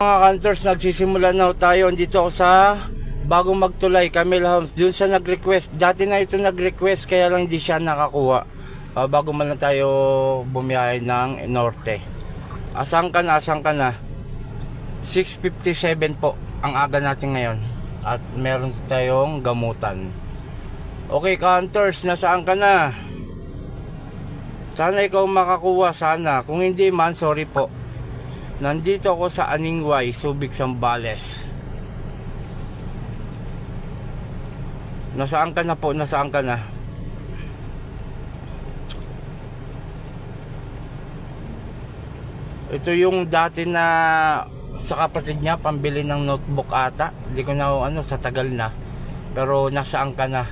Mga hunters, nagsisimula na tayo. Dito ako sa bagong magtulay, Camille Homes. Doon siya nag-request. Dati na ito nag-request, kaya lang hindi siya nakakuha. Ah, bago man lang tayo bumiyahe ng norte. Asan ka na, asan ka na? 6.57 po ang aga natin ngayon. At meron tayong gamutan. Okay, hunters, nasaan ka na? Sana ikaw makakuha, sana. Kung hindi man, sorry po. Nandito ako sa Aningway, Subic, Sambales. Nasaan ka na po? Nasaan ka na? Ito yung dati na sa kapatid niya, pambili ng notebook ata. Hindi ko na ano, sa tagal na. Pero nasaan ka na?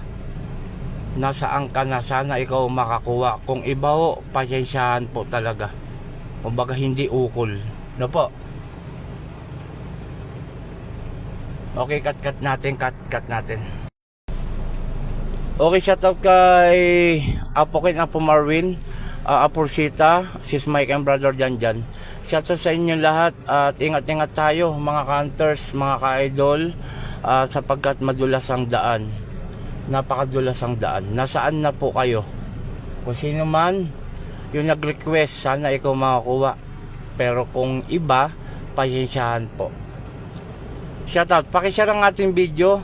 Nasaan ka na? Sana ikaw makakuha. Kung iba ho, pasensyahan po talaga. Kumbaga hindi ukol. No po? Okay, cut-cut natin, cut-cut natin. Okay, shoutout kay Apokin Apo Marwin, uh, Apursita, Sis Mike and Brother Jan Jan. Shoutout sa inyo lahat at ingat-ingat tayo mga hunters, mga ka-idol uh, sapagkat madulas ang daan. Napakadulas ang daan. Nasaan na po kayo? Kung sino man yung nag-request, sana ikaw makakuha. Pero kung iba, pasensyahan po. Shoutout, pakishare ang ating video.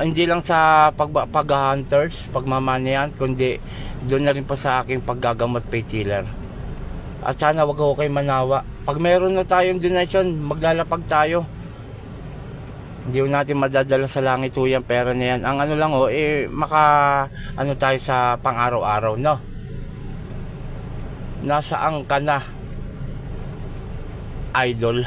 Hindi lang sa pag, pag-hunters, pagmamanayan, kundi doon na rin po sa aking paggagamot painkiller. At sana wag ako kayo manawa. Pag meron na tayong donation, maglalapag tayo. Hindi ko natin madadala sa langit ho yung pera na yan. Ang ano lang ho, eh, maka, ano tayo sa pang-araw-araw, no? Nasaan ka na? Idol.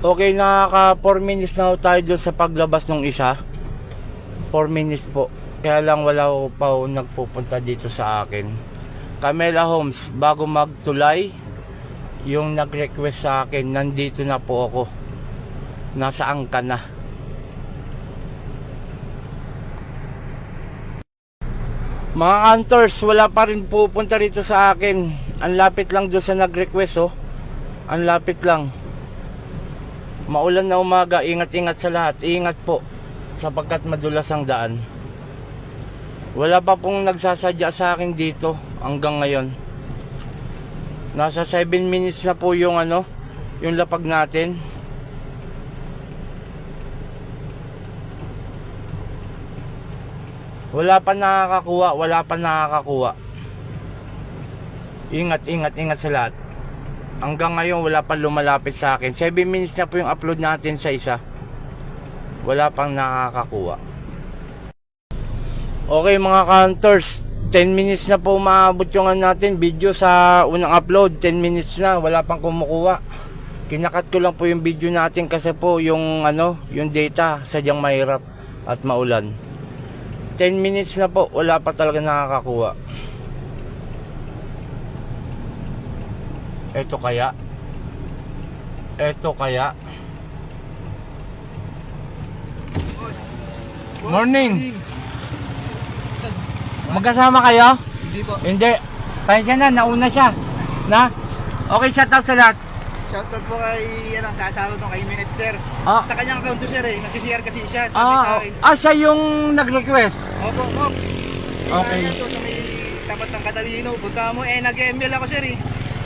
Okay, nakaka 4 minutes na tayo doon sa paglabas ng isa. 4 minutes po. Kaya lang wala ko pa nagpupunta dito sa akin. Camela Homes, bago magtulay, yung nag-request sa akin, nandito na po ako. Nasaan ka na? Mga hunters, wala pa rin pupunta rito sa akin. Ang lapit lang doon sa nag-request, oh. Ang lapit lang. Maulan na umaga, ingat-ingat sa lahat. Ingat po, sapagkat madulas ang daan. Wala pa pong nagsasadya sa akin dito hanggang ngayon. Nasa 7 minutes na po yung ano, yung lapag natin. Wala pa nakakakuha, wala pa nakakakuha. Ingat, ingat, ingat sa lahat. Hanggang ngayon wala pa lumalapit sa akin. 7 minutes na po yung upload natin sa isa. Wala pang nakakakuha. Okay mga hunters, 10 minutes na po maabot yung ano natin video sa unang upload. 10 minutes na, wala pang kumukuha. Kinakat ko lang po yung video natin kasi po yung ano, yung data sadyang mahirap at maulan. 10 minutes na po, wala pa talaga nakakakuha. Ito kaya? Ito kaya? Morning! Magkasama kayo? Hindi po. Hindi. Pasensya na, nauna siya. Na? Okay, shout out sa lahat. Shoutout po kay, ano, sasalo nung kay Minute Sir. Ah, Sa kanyang account to sir eh. Nag-share kasi siya. Sabi ah, sa akin. ah, siya yung nag-request. Opo, opo. Okay. Kaya to, sa may tapat ng Catalino. Punta mo, eh, nag-ML ako sir eh.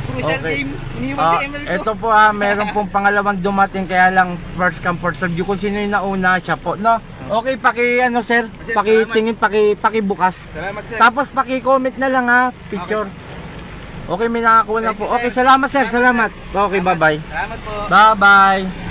Crucial Okay. game. Iniwan Ah, ML ko. ito po ah, meron pong pangalawang dumating kaya lang first come first serve. Yung Kung sino yung nauna, siya po. No? Okay, paki ano sir, Sir, paki tingin, paki paki bukas. Salamat sir. Tapos paki-comment na lang ha, picture. Okay, may nakakuha na po. Okay, salamat sir, salamat. Okay, bye-bye. Salamat po. Bye-bye.